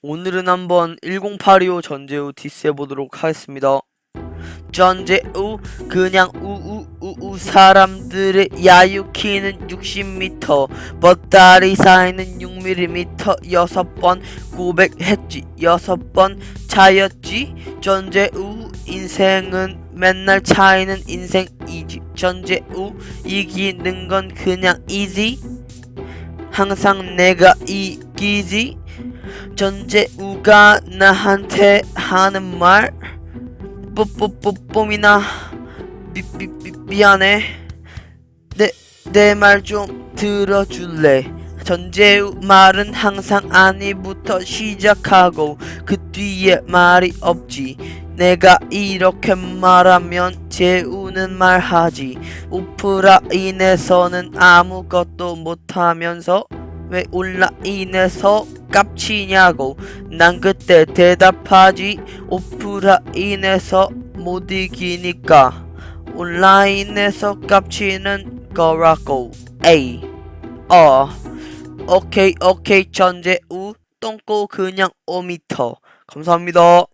오늘은 한번 10825 전재우 디스 해 보도록 하겠습니다. 전재우 그냥 우우우우 사람들의 야유 키는 60m 버다리 사이는 6mm 6번 고백했지 6번 차였지. 전재우 인생은 맨날 차이는 인생이지. 전재우 이기는 건 그냥 이지. 항상 내가 이 기지? 전재우가 나한테 하는 말? 뽀뽀뽀뽀미나. 미안해. 내 내 말 좀 들어줄래? 전재우 말은 항상 아니부터 시작하고 그 뒤에 말이 없지. 내가 이렇게 말하면 재우는 말하지. 오프라인에서는 아무것도 못하면서 왜 온라인에서 깝치냐고. 난 그때 대답하지 오프라인에서 못 이기니까. 온라인에서 깝치는 거라고. 에이. 어. 오케이 오케이. 전재우 똥꼬 그냥 5미터. 감사합니다